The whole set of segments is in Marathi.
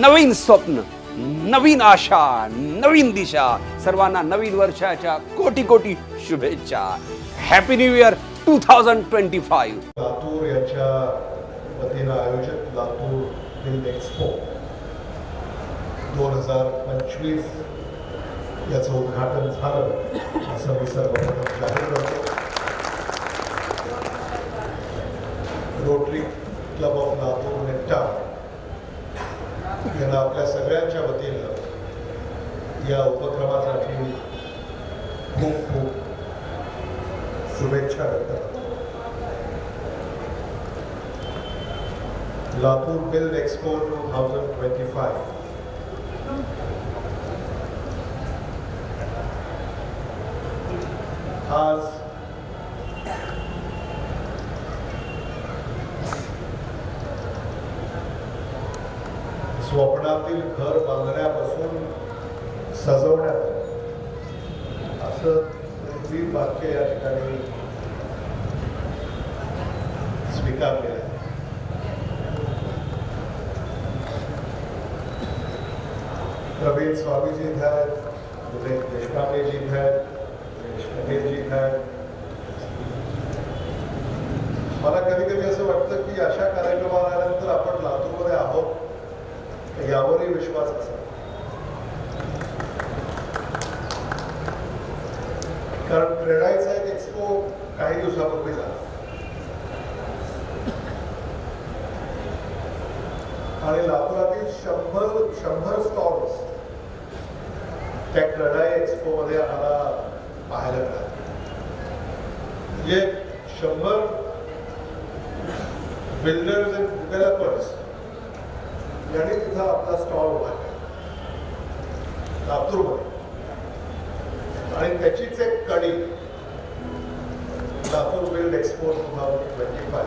नवीन स्वप्न नवीन आशा नवीन दिशा सर्वांना नवीन वर्षाच्या कोटी कोटी शुभेच्छा. Happy new year two thousand twenty five Latur यांच्या वतीनं आयोजित लातूर फिल्म एक्सपो दोन हजार पंचवीस याचं उद्घाटन झालं असं मी सर्वप्रथम जाहीर करतो. रोटरी क्लब ऑफ लातूर नेट्टा यांना आपल्या सगळ्यांच्या वतीनं या उपक्रमासाठी खूप खूप शुभेच्छा व्यक्त करतो Latur Build Expo 2025. आज स्वप्नातील घर बांधण्यापासून सजवण्यात असं तीन वाक्य या ठिकाणी स्वीकारलेलं आहे. प्रवीण स्वामीजी आहेत विवेक देशपांडेजी आहेत गणेश आहेत. मला कधी कधी असं वाटतं की अशा कार्यक्रमाला आपण लातूरमध्ये आहोत विश्वास असा कारण क्रेडाईचा एक एक्सपो काही दिवसापूर्वी झाला. आणि लातूरातील शंभर शंभर स्टॉल्स त्या क्रेडाई एक्सपो मध्ये आम्हाला पाहायला मिळाले. म्हणजे शंभर बिल्डर्स अँड डेव्हलपर्स यांनी तिथं आपला स्टॉल उभा केला लातूरमध्ये आणि त्याचीच एक कडी Latur build export two twenty five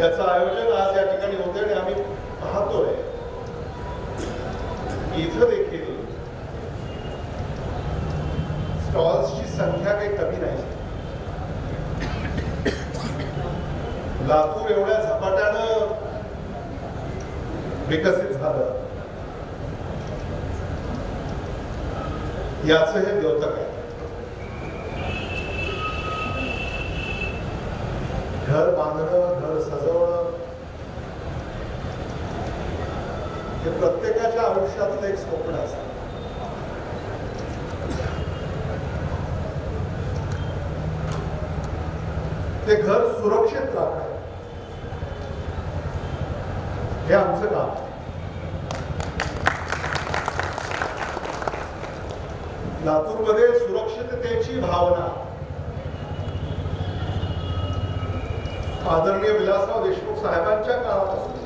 याचं आयोजन आज या ठिकाणी होते आणि आम्ही पाहतोय. इथं देखील स्टॉल्सची संख्या काही कमी नाही लातूर एवढ्या झपाट्यानं विकसित झालं. याच हे द्योतक आहे. घर बांधणं घर सजवणं हे प्रत्येकाच्या आयुष्यातलं एक स्वप्न असतं. ते घर सुरक्षित राखणं. हे आमचं काम लातूरमध्ये सुरक्षिततेची भावना आदरणीय विलासराव देशमुख साहेबांच्या काळापासून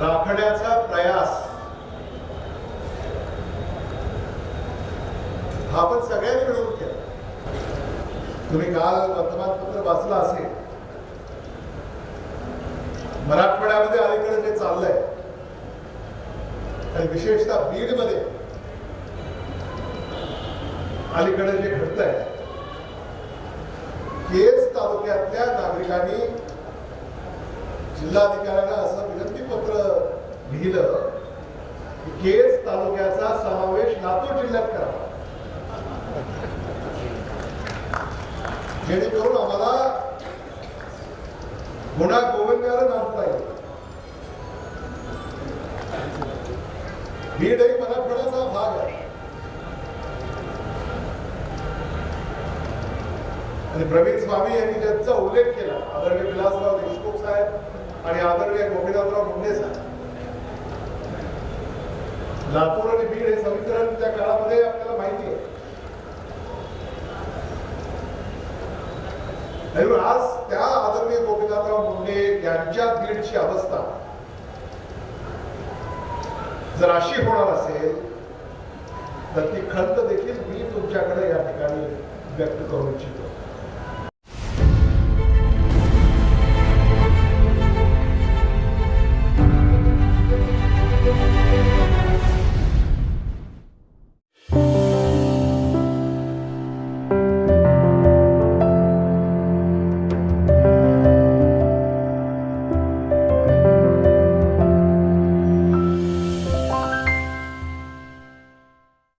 राखण्याचा प्रयास आपण सगळ्यांनी मिळून तुम्ही काल वर्तमानपत्र वाचलं असेल. मराठवाड्यामध्ये अलीकडे जे चाललंय आणि विशेषतः बीडमध्ये अलीकडे जे घडत आहे केस तालुक्यातल्या नागरिकांनी जिल्हाधिकाऱ्यांना असं विनंती पत्र लिहिलं केस तालुक्याचा समावेश लातूर जिल्ह्यात करावा. जेणेकरून आम्हाला गुन्हा गोविंदाला मानता येईल. बीड एक मराठवाड्याचा भाग आहे. आणि प्रवीण स्वामी यांनी त्यांचा उल्लेख केला आदरणीय विलासराव देशमुख साहेब आणि आदरणीय गोपीनाथराव मुंडे साहेब. लातूर आणि बीड हे समीकरण त्या काळामध्ये आपल्याला माहिती आहे. म्हणून आज त्या आदरणीय गोपीनाथराव मुंडे यांच्या बीडची अवस्था. जर अशी होणार असेल तर ती खंत देखील मी तुमच्याकडे या ठिकाणी व्यक्त करू इच्छितो.